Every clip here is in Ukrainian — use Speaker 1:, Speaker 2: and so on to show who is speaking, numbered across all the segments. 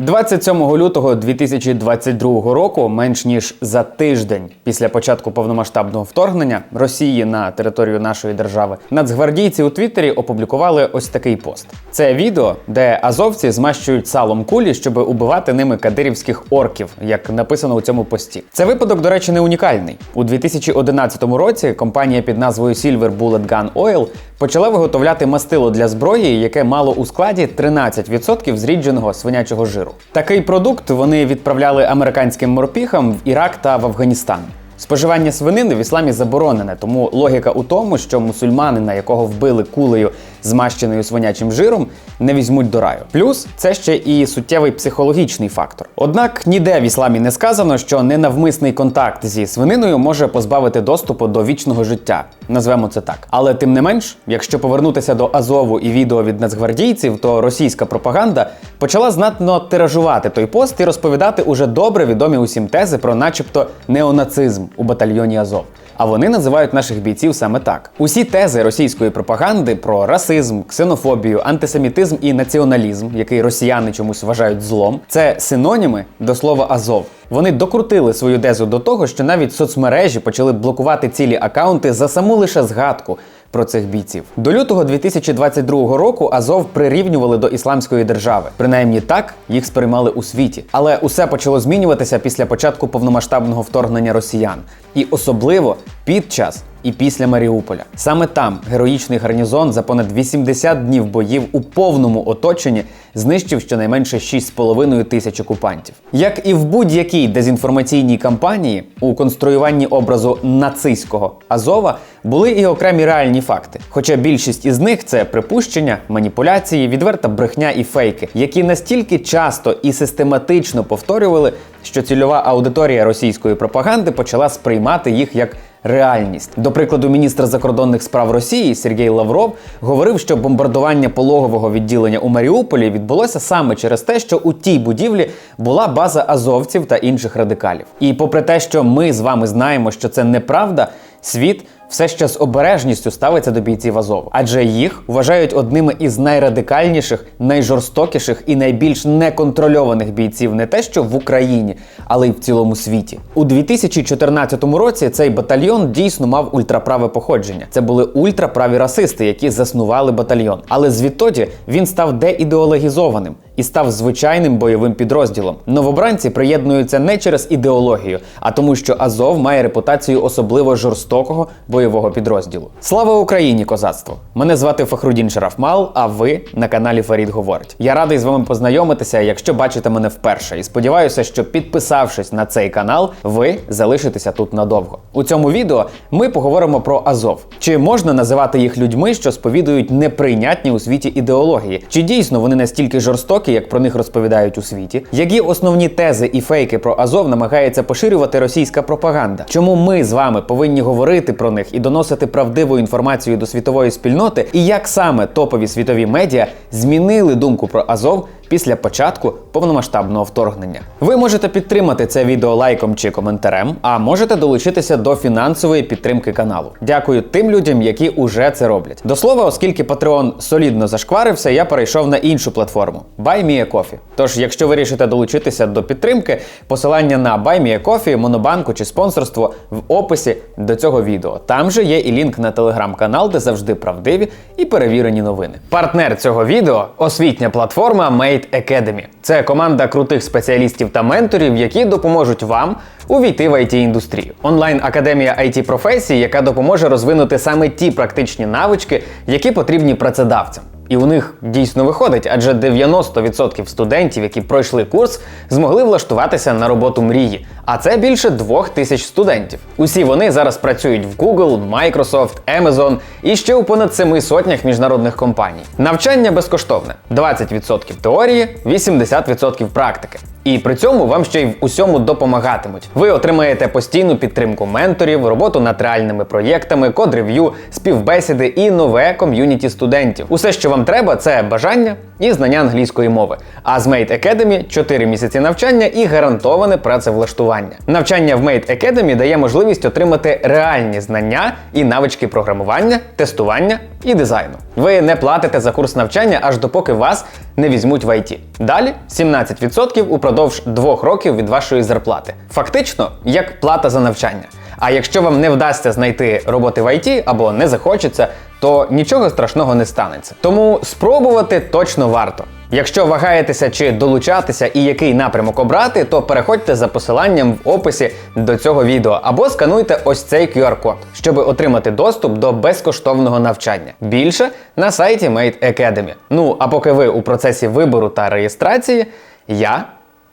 Speaker 1: 27 лютого 2022 року, менш ніж за тиждень після початку повномасштабного вторгнення Росії на територію нашої держави, нацгвардійці у Твіттері опублікували ось такий пост. Це відео, де азовці змащують салом кулі, щоб убивати ними кадирівських орків, як написано у цьому пості. Це випадок, до речі, не унікальний. У 2011 році компанія під назвою Silver Bullet Gun Oil почала виготовляти мастило для зброї, яке мало у складі 13% зрідженого свинячого жиру. Такий продукт вони відправляли американським морпіхам в Ірак та в Афганістан. Споживання свинини в ісламі заборонене, тому логіка у тому, що мусульманина, якого вбили кулею, змащеною свинячим жиром, не візьмуть до раю. Плюс це ще і суттєвий психологічний фактор. Однак ніде в ісламі не сказано, що ненавмисний контакт зі свининою може позбавити доступу до вічного життя. Назвемо це так. Але тим не менш, якщо повернутися до Азову і відео від нацгвардійців, то російська пропаганда почала знатно тиражувати той пост і розповідати уже добре відомі усім тези про, начебто, неонацизм у батальйоні Азов. А вони називають наших бійців саме так. Усі тези російської пропаганди про расизм, ксенофобію, антисемітизм і націоналізм, який росіяни чомусь вважають злом, це синоніми до слова Азов. Вони докрутили свою дезу до того, що навіть соцмережі почали блокувати цілі акаунти за саму лише згадку про цих бійців. До лютого 2022 року Азов прирівнювали до ісламської держави. Принаймні так їх сприймали у світі. Але усе почало змінюватися після початку повномасштабного вторгнення росіян, і особливо під час. І після Маріуполя саме там героїчний гарнізон за понад 80 днів боїв у повному оточенні знищив щонайменше 6,5 тисяч окупантів. Як і в будь-якій дезінформаційній кампанії, у конструюванні образу нацистського Азова були і окремі реальні факти. Хоча більшість із них це припущення, маніпуляції, відверта брехня і фейки, які настільки часто і систематично повторювали, що цільова аудиторія російської пропаганди почала сприймати їх як реальність. До прикладу, міністр закордонних справ Росії Сергій Лавров говорив, що бомбардування пологового відділення у Маріуполі відбулося саме через те, що у тій будівлі була база азовців та інших радикалів. І попри те, що ми з вами знаємо, що це неправда, світ все ще з обережністю ставиться до бійців Азову, адже їх вважають одними із найрадикальніших, найжорстокіших і найбільш неконтрольованих бійців не те, що в Україні, але й в цілому світі. У 2014 році цей батальйон дійсно мав ультраправе походження. Це були ультраправі расисти, які заснували батальйон. Але звідтоді він став деідеологізованим і став звичайним бойовим підрозділом. Новобранці приєднуються не через ідеологію, а тому, що Азов має репутацію особливо жорстокого бойового підрозділу. Слава Україні, козацтво! Мене звати Фахрудін Шарафмал, а ви на каналі Фарід Говорить. Я радий з вами познайомитися, якщо бачите мене вперше. І сподіваюся, що підписавшись на цей канал, ви залишитеся тут надовго. У цьому відео ми поговоримо про Азов. Чи можна називати їх людьми, що сповідують неприйнятні у світі ідеології? Чи дійсно вони настільки жорстокі, як про них розповідають у світі? Які основні тези і фейки про Азов намагається поширювати російська пропаганда? Чому ми з вами повинні говорити про них і доносити правдиву інформацію до світової спільноти? І як саме топові світові медіа змінили думку про Азов? Після початку повномасштабного вторгнення ви можете підтримати це відео лайком чи коментарем, а можете долучитися до фінансової підтримки каналу. Дякую тим людям, які уже це роблять. До слова, оскільки Patreon солідно зашкварився, я перейшов на іншу платформу BuyMeACoffee. Тож, якщо вирішите долучитися до підтримки, посилання на BuyMeACoffee, монобанку чи спонсорство в описі до цього відео. Там же є і лінк на телеграм-канал, де завжди правдиві і перевірені новини. Партнер цього відео освітня платформа Made Academy. Це команда крутих спеціалістів та менторів, які допоможуть вам увійти в it індустрію. Онлайн академія it професій, яка допоможе розвинути саме ті практичні навички, які потрібні працедавцям. І у них дійсно виходить, адже 90% студентів, які пройшли курс, змогли влаштуватися на роботу мрії. А це більше двох тисяч студентів. Усі вони зараз працюють в Google, Microsoft, Amazon і ще у понад семи сотнях міжнародних компаній. Навчання безкоштовне: 20% теорії, 80% практики. І при цьому вам ще й в усьому допомагатимуть. Ви отримаєте постійну підтримку менторів, роботу над реальними проєктами, код-рев'ю, співбесіди і нове ком'юніті студентів. Усе, що вам треба, це бажання і знання англійської мови. А з Made Academy 4 місяці навчання і гарантоване працевлаштування. Навчання в Made Academy дає можливість отримати реальні знання і навички програмування, тестування і дизайну. Ви не платите за курс навчання аж допоки вас не візьмуть в IT. Далі 17% упродовж двох років від вашої зарплати. Фактично, як плата за навчання. А якщо вам не вдасться знайти роботи в IT або не захочеться, то нічого страшного не станеться. Тому спробувати точно варто. Якщо вагаєтеся чи долучатися і який напрямок обрати, то переходьте за посиланням в описі до цього відео або скануйте ось цей QR-код, щоб отримати доступ до безкоштовного навчання. Більше на сайті Made Academy. Ну а поки ви у процесі вибору та реєстрації, я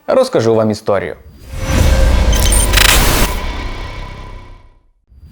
Speaker 1: розкажу вам історію.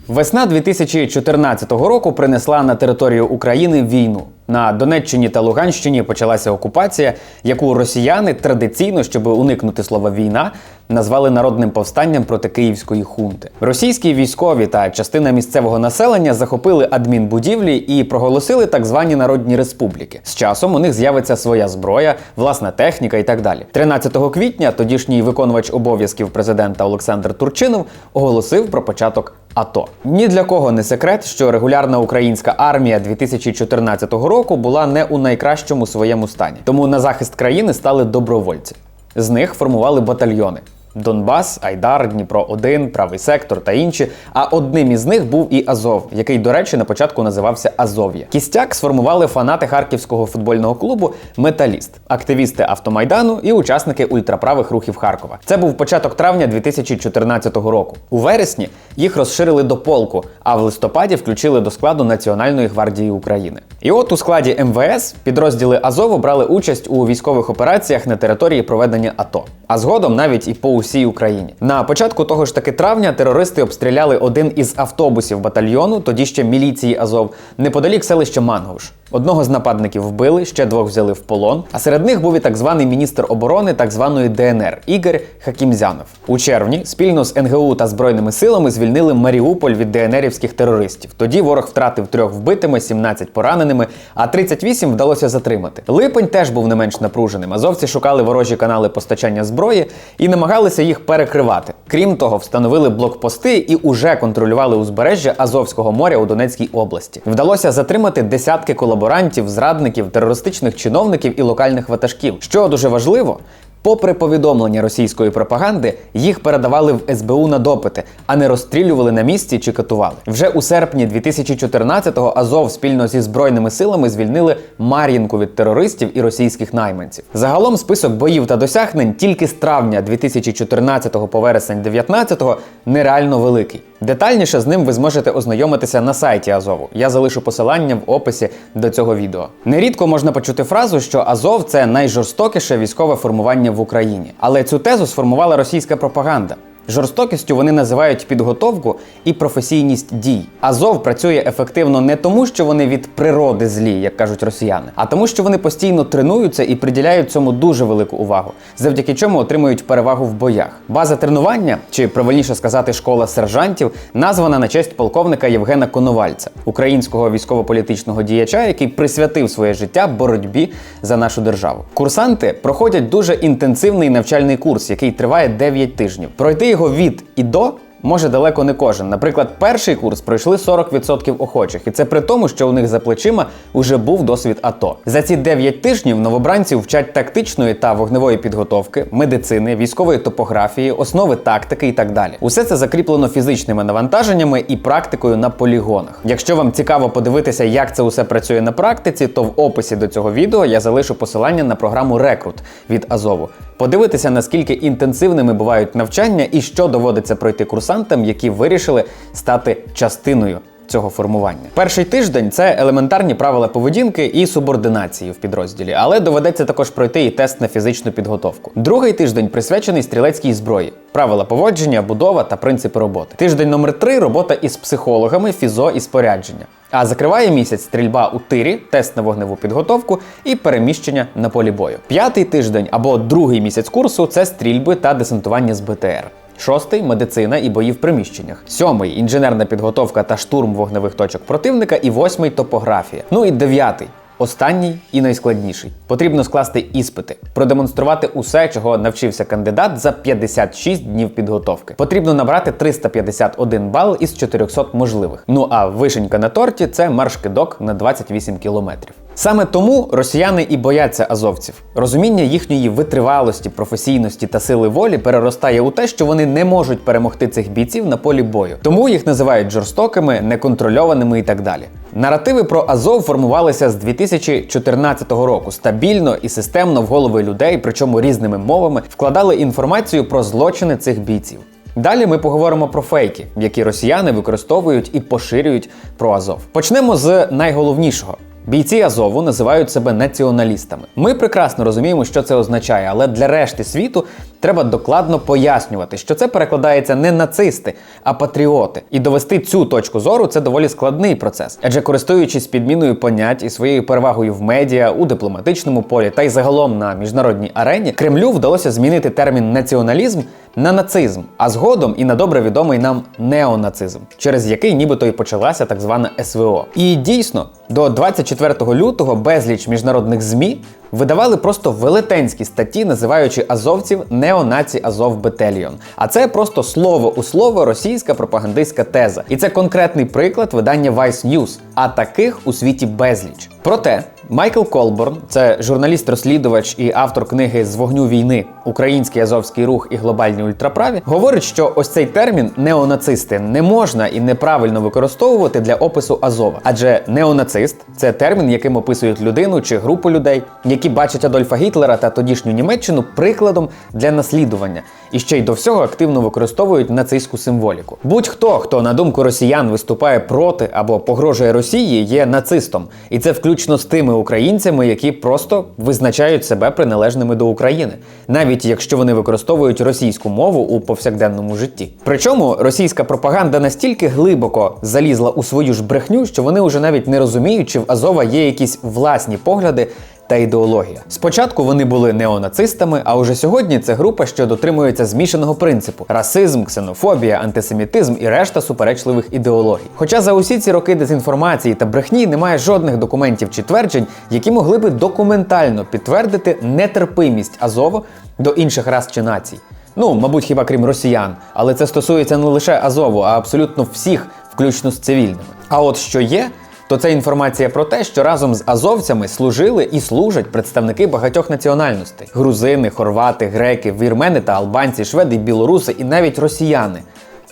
Speaker 1: Весна 2014 року принесла на територію України війну. На Донеччині та Луганщині почалася окупація, яку росіяни традиційно, щоб уникнути слова війна, назвали народним повстанням проти київської хунти. Російські військові та частина місцевого населення захопили адмінбудівлі і проголосили так звані народні республіки. З часом у них з'явиться своя зброя, власна техніка і так далі. 13 квітня тодішній виконувач обов'язків президента Олександр Турчинов оголосив про початок АТО. Ні для кого не секрет, що регулярна українська армія 2014 року була не у найкращому своєму стані. Тому на захист країни стали добровольці. З них формували батальйони. Донбас, Айдар, Дніпро 1 правий сектор та інші. А одним із них був і Азов, який, до речі, на початку називався Азов'я. Кістяк сформували фанати харківського футбольного клубу Металіст, активісти автомайдану і учасники ультраправих рухів Харкова. Це був початок травня 2014 року. У вересні їх розширили до полку, а в листопаді включили до складу Національної гвардії України. І от у складі МВС підрозділи Азову брали участь у військових операціях на території проведення АТО, а згодом навіть і по усій Україні. На початку того ж таки травня терористи обстріляли один із автобусів батальйону, тоді ще міліції Азов, неподалік селища Манговш. Одного з нападників вбили, ще двох взяли в полон. А серед них був і так званий міністр оборони так званої ДНР Ігор Хакімзянов. У червні спільно з НГУ та збройними силами звільнили Маріуполь від ДНРівських терористів. Тоді ворог втратив трьох вбитими, 17 пораненими, а 38 вдалося затримати. Липень теж був не менш напруженим. Азовці шукали ворожі канали постачання зброї і намагалися їх перекривати. Крім того, встановили блокпости і уже контролювали узбережжя Азовського моря у Донецькій області. Вдалося затримати десятки колаборантів, зрадників, терористичних чиновників і локальних ватажків. Що дуже важливо. Попри повідомлення російської пропаганди, їх передавали в СБУ на допити, а не розстрілювали на місці чи катували. Вже у серпні 2014-го Азов спільно зі збройними силами звільнили Мар'їнку від терористів і російських найманців. Загалом список боїв та досягнень тільки з травня 2014 по вересень 2019 нереально великий. Детальніше з ним ви зможете ознайомитися на сайті Азову. Я залишу посилання в описі до цього відео. Нерідко можна почути фразу, що Азов це найжорстокіше військове формування в Україні. Але цю тезу сформувала російська пропаганда. Жорстокістю вони називають підготовку і професійність дій. Азов працює ефективно не тому, що вони від природи злі, як кажуть росіяни, а тому, що вони постійно тренуються і приділяють цьому дуже велику увагу, завдяки чому отримують перевагу в боях. База тренування, чи правильніше сказати, школа сержантів, названа на честь полковника Євгена Коновальця, українського військово-політичного діяча, який присвятив своє життя боротьбі за нашу державу. Курсанти проходять дуже інтенсивний навчальний курс, який триває 9 тижнів. Пройти його від і до. Може далеко не кожен. Наприклад, перший курс пройшли 40% охочих, і це при тому, що у них за плечима уже був досвід АТО. За ці 9 тижнів новобранців вчать тактичної та вогневої підготовки, медицини, військової топографії, основи тактики і так далі. Усе це закріплено фізичними навантаженнями і практикою на полігонах. Якщо вам цікаво подивитися, як це усе працює на практиці, то в описі до цього відео я залишу посилання на програму Рекрут від Азову. Подивитися, наскільки інтенсивними бувають навчання і що доводиться пройти курсантам, які вирішили стати частиною. Цього формування перший тиждень це елементарні правила поведінки і субординації в підрозділі, але доведеться також пройти і тест на фізичну підготовку. Другий тиждень присвячений стрілецькій зброї, правила поводження, будова та принципи роботи. Тиждень номер три робота із психологами, фізо і спорядження. А закриває місяць стрільба у тирі, тест на вогневу підготовку і переміщення на полі бою. П'ятий тиждень або другий місяць курсу це стрільби та десантування з БТР. Шостий медицина і бої в приміщеннях. Сьомий інженерна підготовка та штурм вогневих точок противника. І восьмий топографія. Ну і дев'ятий Останній і найскладніший. Потрібно скласти іспити, продемонструвати усе, чого навчився кандидат за 56 днів підготовки. Потрібно набрати 351 бал із 400 можливих. Ну а вишенька на торті це марш-кидок на 28 кілометрів. Саме тому росіяни і бояться азовців. Розуміння їхньої витривалості, професійності та сили волі переростає у те, що вони не можуть перемогти цих бійців на полі бою. Тому їх називають жорстокими, неконтрольованими і так далі. Наративи про Азов формувалися з 2014 року стабільно і системно в голови людей, причому різними мовами, вкладали інформацію про злочини цих бійців. Далі ми поговоримо про фейки, які росіяни використовують і поширюють про Азов. Почнемо з найголовнішого. Бійці Азову називають себе націоналістами. Ми прекрасно розуміємо, що це означає, але для решти світу треба докладно пояснювати, що це перекладається не нацисти, а патріоти. І довести цю точку зору це доволі складний процес. Адже користуючись підміною понять і своєю перевагою в медіа, у дипломатичному полі та й загалом на міжнародній арені, Кремлю вдалося змінити термін націоналізм на нацизм, а згодом і на добре відомий нам неонацизм, через який нібито і почалася так звана СВО. І дійсно, до 24 лютого безліч міжнародних ЗМІ видавали просто велетенські статті, називаючи азовців неонаці Азов Бетельйон. А це просто слово у слово російська пропагандистська теза. І це конкретний приклад видання Vice News, а таких у світі безліч. Проте Майкл Колборн, це журналіст-розслідувач і автор книги З вогню війни. Український азовський рух і глобальні ультраправі, говорить, що ось цей термін неонацисти не можна і неправильно використовувати для опису Азова, адже неонацист це термін, яким описують людину чи групу людей, які бачать Адольфа Гітлера та тодішню Німеччину прикладом для наслідування, і ще й до всього активно використовують нацистську символіку. Будь-хто, хто на думку росіян виступає проти або погрожує Росії, є нацистом, і це включно з тими українцями, які просто визначають себе приналежними до України, навіть якщо вони використовують російську мову у повсякденному житті. Причому російська пропаганда настільки глибоко залізла у свою ж брехню, що вони вже навіть не розуміють, чи в Азова є якісь власні погляди. Та ідеологія. Спочатку вони були неонацистами, а уже сьогодні це група, що дотримується змішаного принципу: расизм, ксенофобія, антисемітизм і решта суперечливих ідеологій. Хоча за усі ці роки дезінформації та брехні немає жодних документів чи тверджень, які могли би документально підтвердити нетерпимість Азова до інших рас чи націй. Ну, мабуть, хіба крім росіян, але це стосується не лише Азову, а абсолютно всіх, включно з цивільними. А от що є, то це інформація про те, що разом з азовцями служили і служать представники багатьох національностей: грузини, хорвати, греки, вірмени та албанці, шведи, білоруси і навіть росіяни.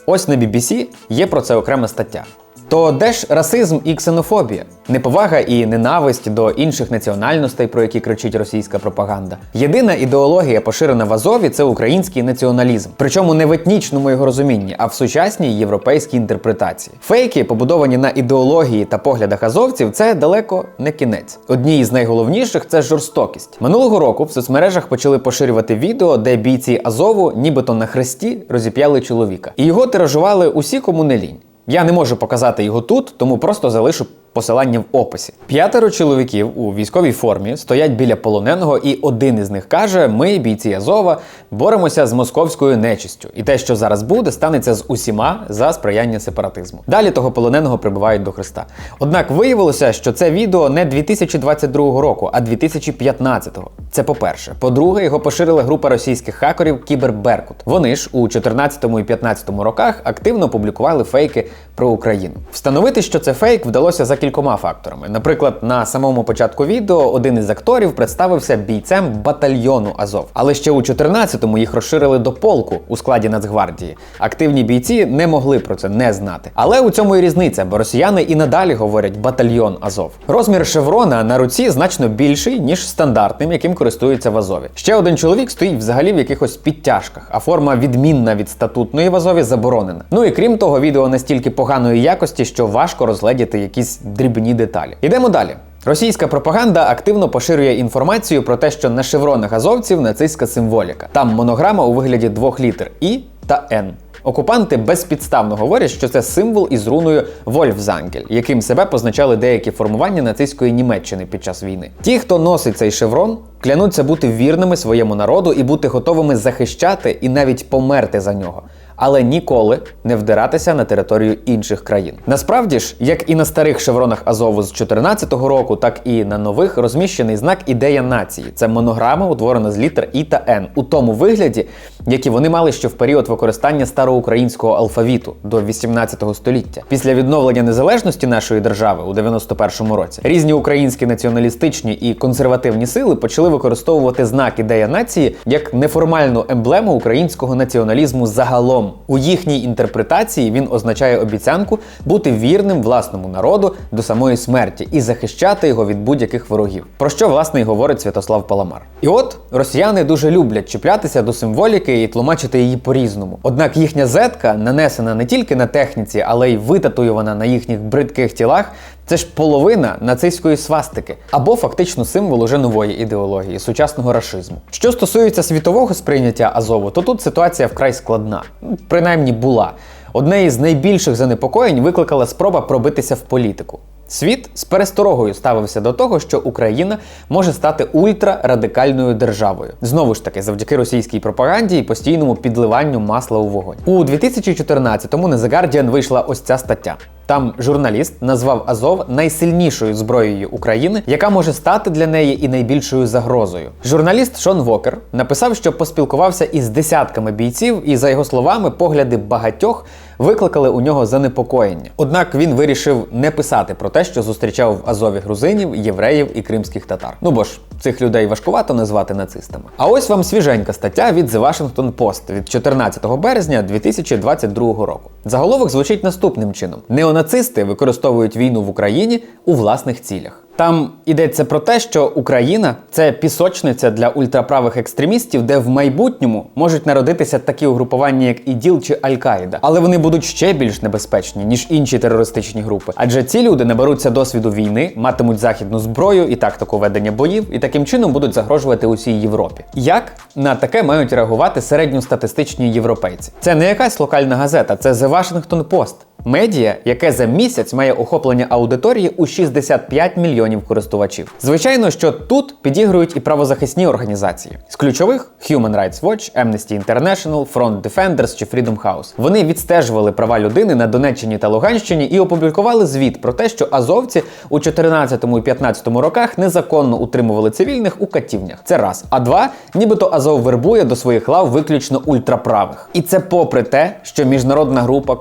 Speaker 1: Ось на BBC є про це окрема стаття. То де ж расизм і ксенофобія? Неповага і ненависть до інших національностей, про які кричить російська пропаганда. Єдина ідеологія, поширена в Азові, це український націоналізм. Причому не в етнічному його розумінні, а в сучасній європейській інтерпретації. Фейки, побудовані на ідеології та поглядах азовців, це далеко не кінець. Одні із найголовніших це жорстокість. Минулого року в соцмережах почали поширювати відео, де бійці Азову, нібито на хресті, розіп'яли чоловіка. І його тиражували усі, кому не лінь. Я не можу показати його тут, тому просто залишу посилання в описі. П'ятеро чоловіків у військовій формі стоять біля полоненого, і один із них каже: Ми, бійці Азова, боремося з московською нечистю, і те, що зараз буде, станеться з усіма за сприяння сепаратизму. Далі того полоненого прибувають до Христа. Однак виявилося, що це відео не 2022 року, а 2015-го. Це по-перше. По-друге, його поширила група російських хакерів Кіберберкут. Вони ж у 14 і 15 роках активно публікували фейки про Україну. Встановити, що це фейк, вдалося за кількома факторами. Наприклад, на самому початку відео один із акторів представився бійцем батальйону Азов. Але ще у 14-му їх розширили до полку у складі Нацгвардії. Активні бійці не могли про це не знати. Але у цьому і різниця, бо росіяни і надалі говорять батальйон Азов. Розмір шеврона на руці значно більший, ніж стандартним, яким користуються в Азові. Ще один чоловік стоїть взагалі в якихось підтяжках, а форма відмінна від статутної в Азові заборонена. Ну і крім того, відео настільки поганої якості, що важко розгледіти якісь дрібні деталі. Йдемо далі. Російська пропаганда активно поширює інформацію про те, що на шевронах азовців нацистська символіка. Там монограма у вигляді двох літер І та Н. Окупанти безпідставно говорять, що це символ із руною Вольфзангель, яким себе позначали деякі формування нацистської Німеччини під час війни. Ті, хто носить цей шеврон, клянуться бути вірними своєму народу і бути готовими захищати і навіть померти за нього. Але ніколи не вдиратися на територію інших країн. Насправді ж, як і на старих шевронах Азову з 2014 року, так і на нових розміщений знак ідея нації. Це монограма, утворена з літер І та Н у тому вигляді, які вони мали ще в період використання староукраїнського алфавіту до 18 століття. Після відновлення незалежності нашої держави у 91-му році різні українські націоналістичні і консервативні сили почали використовувати знак ідея нації як неформальну емблему українського націоналізму загалом. У їхній інтерпретації він означає обіцянку бути вірним власному народу до самої смерті і захищати його від будь-яких ворогів. Про що власне і говорить Святослав Паламар. І от росіяни дуже люблять чіплятися до символіки і тлумачити її по-різному. Однак їхня зетка нанесена не тільки на техніці, але й витатуювана на їхніх бридких тілах. Це ж половина нацистської свастики або фактично символ уже нової ідеології сучасного рашизму. Що стосується світового сприйняття Азову, то тут ситуація вкрай складна, Ну, принаймні була. Одне із найбільших занепокоєнь викликала спроба пробитися в політику. Світ з пересторогою ставився до того, що Україна може стати ультрарадикальною державою. Знову ж таки, завдяки російській пропаганді і постійному підливанню масла у вогонь. У 2014-му на The Guardian вийшла ось ця стаття. Там журналіст назвав Азов найсильнішою зброєю України, яка може стати для неї і найбільшою загрозою. Журналіст Шон Вокер написав, що поспілкувався із десятками бійців, і за його словами, погляди багатьох викликали у нього занепокоєння. Однак він вирішив не писати про те, що зустрічав в Азові грузинів, євреїв і кримських татар. Ну бо ж цих людей важкувато назвати нацистами. А ось вам свіженька стаття від The Washington Post від 14 березня 2022 року. Заголовок звучить наступним чином: неонацисти використовують війну в Україні у власних цілях. Там йдеться про те, що Україна це пісочниця для ультраправих екстремістів, де в майбутньому можуть народитися такі угрупування, як ІДІЛ чи Аль-Каїда, але вони будуть ще більш небезпечні ніж інші терористичні групи. Адже ці люди наберуться досвіду війни, матимуть західну зброю і тактику ведення боїв, і таким чином будуть загрожувати усій Європі. Як на таке мають реагувати середньостатистичні європейці? Це не якась локальна газета, це The Washington Post. Медіа, яке за місяць має охоплення аудиторії у 65 мільйонів користувачів. Звичайно, що тут підігрують і правозахисні організації з ключових Human Rights Watch, Amnesty International, Front Defenders чи Freedom House. Вони відстежували права людини на Донеччині та Луганщині і опублікували звіт про те, що азовці у 14 і 15 роках незаконно утримували цивільних у катівнях. Це раз. А два, нібито Азов вербує до своїх лав виключно ультраправих. І це попри те, що міжнародна група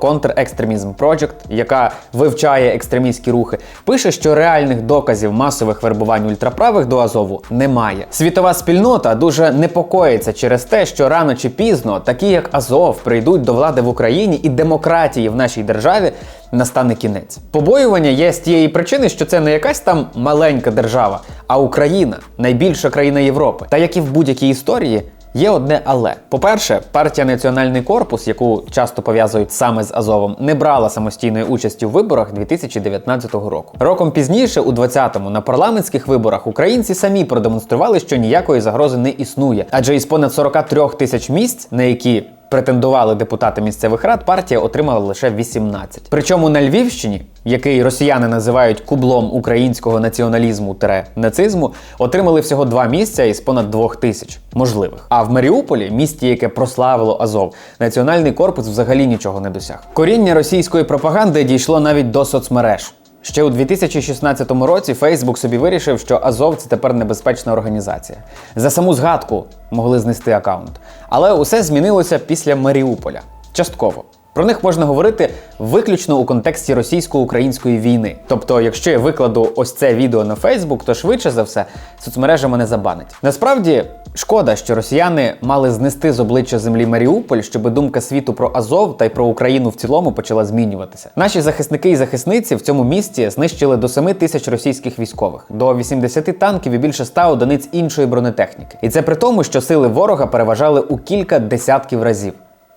Speaker 1: Counter-Extremism Project, яка вивчає екстремістські рухи, пише, що реальних доказів масових вербувань ультраправих до Азову немає. Світова спільнота дуже непокоїться через те, що рано чи пізно такі як Азов прийдуть до влади в Україні і демократії в нашій державі. Настане кінець. Побоювання є з тієї причини, що це не якась там маленька держава, а Україна найбільша країна Європи. Та як і в будь-якій історії, Є одне але. По-перше, партія Національний корпус, яку часто пов'язують саме з Азовом, не брала самостійної участі в виборах 2019 року. Роком пізніше, у 20-му, на парламентських виборах українці самі продемонстрували, що ніякої загрози не існує, адже із понад 43 тисяч місць, на які претендували депутати місцевих рад, партія отримала лише 18. Причому на Львівщині, який росіяни називають кублом українського націоналізму нацизму, отримали всього два місця із понад двох тисяч можливих. А в Маріуполі, місті, яке прославило Азов, національний корпус взагалі нічого не досяг. Коріння російської пропаганди дійшло навіть до соцмереж. Ще у 2016 році Фейсбук собі вирішив, що Азов це тепер небезпечна організація. За саму згадку могли знести аккаунт. Але усе змінилося після Маріуполя. Частково. Про них можна говорити виключно у контексті російсько-української війни. Тобто, якщо я викладу ось це відео на Фейсбук, то швидше за все соцмережа мене забанить. Насправді. Шкода, що росіяни мали знести з обличчя землі Маріуполь, щоб думка світу про Азов та й про Україну в цілому почала змінюватися. Наші захисники і захисниці в цьому місті знищили до 7 тисяч російських військових, до 80 танків і більше 100 одиниць іншої бронетехніки. І це при тому, що сили ворога переважали у кілька десятків разів.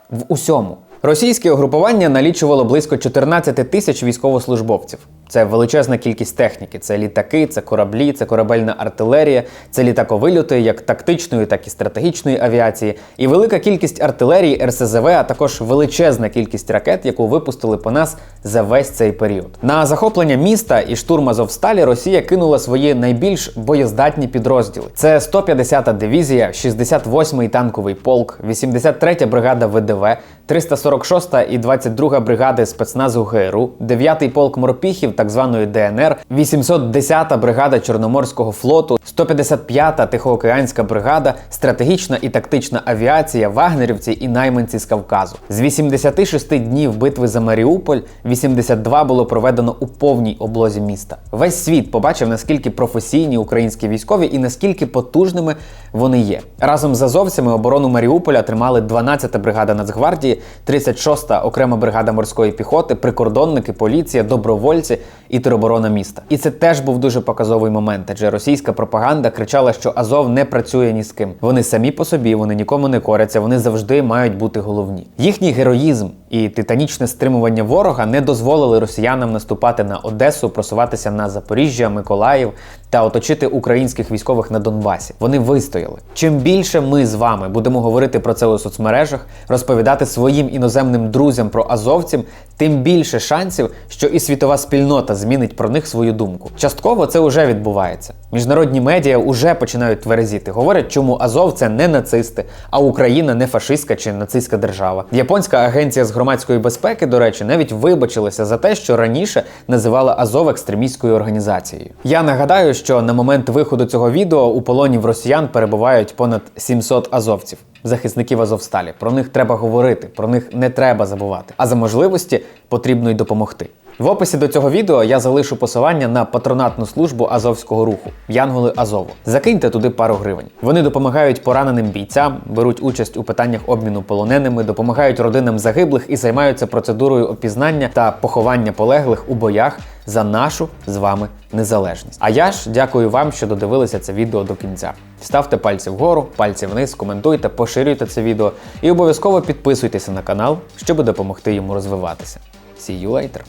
Speaker 1: В усьому. Російське угрупування налічувало близько 14 тисяч військовослужбовців. Це величезна кількість техніки. Це літаки, це кораблі, це корабельна артилерія, це літаковильоти як тактичної, так і стратегічної авіації, і велика кількість артилерії, РСЗВ, а також величезна кількість ракет, яку випустили по нас за весь цей період. На захоплення міста і штурм Азовсталі Росія кинула свої найбільш боєздатні підрозділи. Це 150-та дивізія, 68-й танковий полк, 83-я бригада ВДВ, 346-та і 22-га бригади спецназу ГРУ, 9-й полк морпіхів так званої ДНР, 810-та бригада Чорноморського флоту, 155-та Тихоокеанська бригада, стратегічна і тактична авіація, вагнерівці і найманці з Кавказу. З 86 днів битви за Маріуполь 82 було проведено у повній облозі міста. Весь світ побачив, наскільки професійні українські військові і наскільки потужними вони є. Разом з азовцями оборону Маріуполя тримали 12-та бригада Нацгвардії, 36-та окрема бригада морської піхоти, прикордонники, поліція, добровольці і тероборона міста. І це теж був дуже показовий момент, адже російська пропаганда кричала, що Азов не працює ні з ким. Вони самі по собі, вони нікому не коряться, вони завжди мають бути головні. Їхній героїзм і титанічне стримування ворога не дозволили росіянам наступати на Одесу, просуватися на Запоріжжя, Миколаїв та оточити українських військових на Донбасі. Вони вистояли. Чим більше ми з вами будемо говорити про це у соцмережах, розповідати своїм іноземним друзям про азовців, тим більше шансів, що і світова спільнота змінить про них свою думку. Частково це вже відбувається. Міжнародні медіа вже починають тверезіти. Говорять, чому Азов це не нацисти, а Україна не фашистська чи нацистська держава. Японська агенція з громадської безпеки, до речі, навіть вибачилася за те, що раніше називала Азов екстремістською організацією. Я нагадаю, що на момент виходу цього відео у полоні в росіян перебувають понад 700 азовців. Захисників Азовсталі. Про них треба говорити, про них не треба забувати. А за можливості потрібно й допомогти. В описі до цього відео я залишу посилання на патронатну службу Азовського руху Янголи Азову. Закиньте туди пару гривень. Вони допомагають пораненим бійцям, беруть участь у питаннях обміну полоненими, допомагають родинам загиблих і займаються процедурою опізнання та поховання полеглих у боях за нашу з вами незалежність. А я ж дякую вам, що додивилися це відео до кінця. Ставте пальці вгору, пальці вниз, коментуйте, поширюйте це відео і обов'язково підписуйтеся на канал, щоб допомогти йому розвиватися. See you later,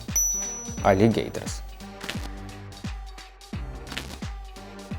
Speaker 1: alligators.